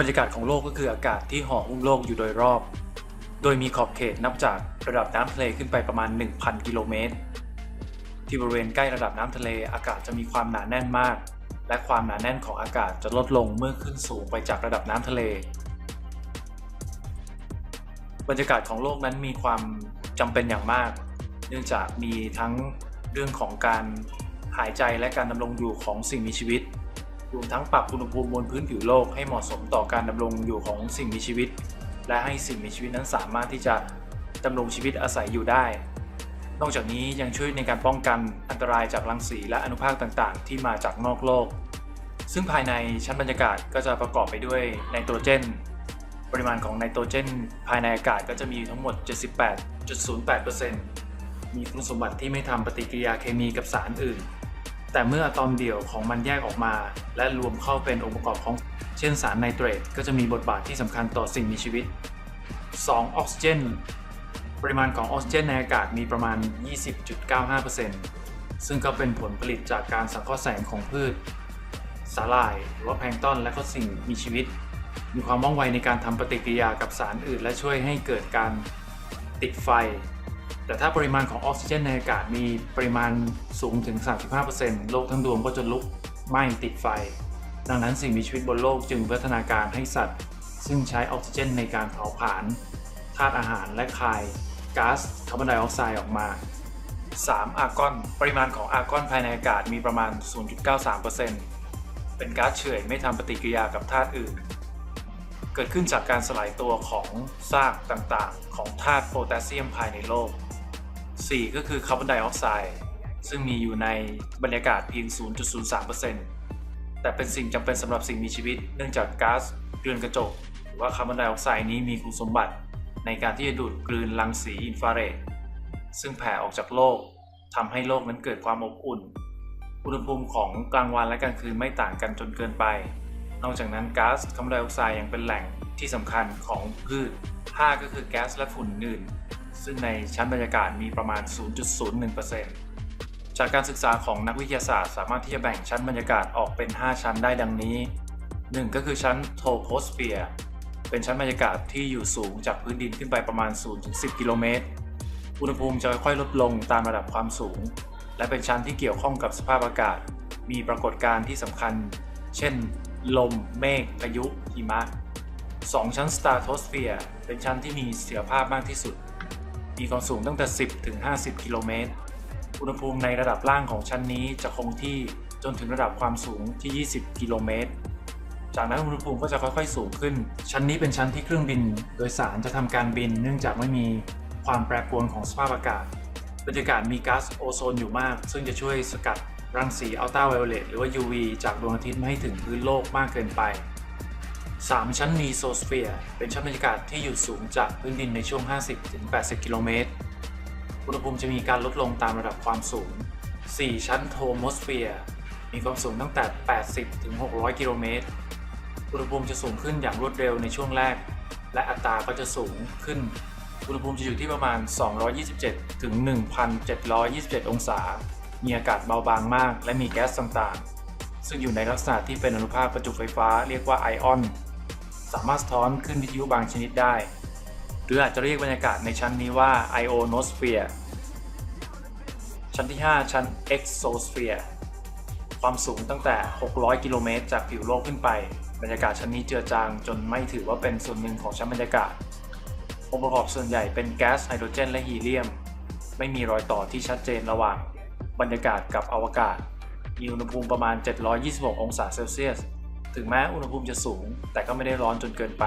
บรรยากาศของโลกก็คืออากาศที่ห่อหุ้มโลกอยู่โดยรอบ โดยมีขอบเขตนับจากระดับน้ำทะเลขึ้นไปประมาณ 1,000 กิโลเมตร ที่บริเวณใกล้ระดับน้ำทะเลอากาศจะมีความหนาแน่นมาก และความหนาแน่นของอากาศจะลดลงเมื่อขึ้นสูงไปจากระดับน้ำทะเล บรรยากาศของโลกนั้นมีความจำเป็นอย่างมาก เนื่องจากมีทั้งเรื่องของการหายใจและการดำรงอยู่ของสิ่งมีชีวิต รวมทั้งปรับอุณหภูมิบนพื้นผิวโลกให้เหมาะสมต่อการดำรงอยู่ของสิ่งมีชีวิต และให้สิ่งมีชีวิตนั้นสามารถที่จะดำรงชีวิตอาศัยอยู่ได้ นอกจากนี้ยังช่วยในการป้องกันอันตรายจากรังสีและอนุภาคต่างๆ ที่มาจากนอกโลก ซึ่งภายในชั้นบรรยากาศก็จะประกอบไปด้วยไนโตรเจน ปริมาณของไนโตรเจน ภายในอากาศก็จะมีทั้งหมด 78.08%มีคุณสมบัติที่ไม่ทำปฏิกิริยาเคมีกับสารอื่น แต่เมื่ออะตอมเดี่ยวของมันแยกออกมา และรวมเข้าเป็นองค์ประกอบของ เช่นสารไนเตรตก็จะมีบทบาทที่สำคัญต่อสิ่งมีชีวิต 2. ออกซิเจน ปริมาณของออกซิเจนในอากาศมีประมาณ 20.95%ซึ่งก็เป็นผลผลิตจากการสังเคราะห์แสงของพืช สาหร่ายหรือว่าแพลงก์ต้นและก็สิ่งมีชีวิต มีความว่องไวในการทำปฏิกิริยากับสารอื่น และช่วยให้เกิดการติดไฟ แต่ถ้าปริมาณของออกซิเจนในอากาศมีปริมาณสูงถึง 35%โลกทั้งดวงก็จะลุกไหม้ติดไฟ ดังนั้นสิ่งมีชีวิตบนโลกจึงพัฒนาการให้สัตว์ ซึ่งใช้ออกซิเจนในการเผาผลาญธาตุอาหารและคายก๊าซคาร์บอนไดออกไซด์ออกมา 3. อาร์กอน ปริมาณของอาร์กอนภายในอากาศมีประมาณ 0.93%เป็นก๊าซเฉื่อยไม่ทำปฏิกิริยากับธาตุอื่น เกิดขึ้นจากการสลายตัวของซากต่างๆ ของธาตุโพแทสเซียมภายในโลก 4. ก็คือคาร์บอนไดออกไซด์ซึ่งมีอยู่ในบรรยากาศเพียง 0.03%แต่เป็นสิ่งจำเป็นสำหรับสิ่งมีชีวิต เนื่องจากก๊าซเรือนกระจก หรือว่าคาร์บอนไดออกไซด์นี้มีคุณสมบัติ ในการที่จะดูดกลืนรังสีอินฟราเรดซึ่งแผ่ออกจากโลกทำให้โลกนั้นเกิดความอบอุ่น อุณหภูมิของกลางวันและกลางคืนไม่ต่างกันจนเกินไป นอกจากนั้นก๊าซคาร์บอนไดออกไซด์ยังเป็นแหล่งที่สำคัญของพืช5ก็คือแก๊สและฝุ่นอื่น ซึ่งในชั้นบรรยากาศมีประมาณ 0.01%จากการศึกษาของนักวิทยาศาสตร์สามารถที่จะแบ่งชั้นบรรยากาศออกเป็น 5 ชั้นได้ดังนี้ 1 ก็คือชั้นโทโพสเฟียร์เป็นชั้นบรรยากาศที่อยู่สูงจากพื้นดินขึ้นไปประมาณ 0-10 กิโลเมตร อุณหภูมิจะค่อยๆลดลงตามระดับความสูง และเป็นชั้นที่เกี่ยวข้องกับสภาพอากาศ มีปรากฏการณ์ที่สำคัญ เช่น ลม เมฆ พายุ หิมะ 2 ชั้นสตาร์โทสเฟียร์เป็นชั้นที่มีเสถียรภาพมากที่สุด มีความสูงตั้งแต่ 10 ถึง 50 กิโลเมตร อุณหภูมิในระดับล่างของชั้นนี้จะคงที่จนถึงระดับความสูงที่ 20 กิโลเมตร จากนั้นอุณหภูมิก็จะค่อยๆ สูงขึ้น ชั้นนี้เป็นชั้นที่เครื่องบิน โดยสารจะทำการบิน เนื่องจากไม่มีความแปรปรวนของสภาพอากาศ บรรยากาศมีก๊าซโอโซนอยู่มาก ซึ่งจะช่วยสกัดรังสีอัลตราไวโอเลตหรือว่า UV จากดวงอาทิตย์ไม่ให้ถึงพื้นโลกมากเกินไป 3 ชั้นมีโซสเฟียร์เป็นชั้นบรรยากาศที่อยู่สูงจากพื้นดินในช่วง 50-80 กิโลเมตร อุณหภูมิจะมีการลดลงตามระดับความสูง 4 ชั้นโทโมสเฟียร์มีความสูงตั้งแต่ 80-600 กิโลเมตร อุณหภูมิจะสูงขึ้นอย่างรวดเร็วในช่วงแรก และอัตราก็จะสูงขึ้น อุณหภูมิจะอยู่ที่ประมาณ 227ถึง1,727 องศา มีอากาศเบาบางมาก และมีแก๊สต่างๆ ซึ่งอยู่ในลักษณะที่เป็นอนุภาคประจุไฟฟ้าเรียกว่าไอออน สามารถสะท้อนขึ้นวิทยุบางชนิดได้ หรืออาจจะเรียกบรรยากาศในชั้นนี้ว่า ionosphere ชั้นที่ 5 ชั้น exosphere ความสูงตั้งแต่ 600 กิโลเมตรจากผิวโลกขึ้นไป บรรยากาศชั้นนี้เจือจางจนไม่ถือว่าเป็นส่วนหนึ่งของชั้นบรรยากาศ องค์ประกอบส่วนใหญ่เป็นแก๊สไฮโดรเจนและฮีเลียม ไม่มีรอยต่อที่ชัดเจนระหว่าง บรรยากาศกับอวกาศ มีอุณหภูมิประมาณ 726 องศาเซลเซียส ถึงแม้อุณหภูมิจะสูง แต่ก็ไม่ได้ร้อนจนเกินไป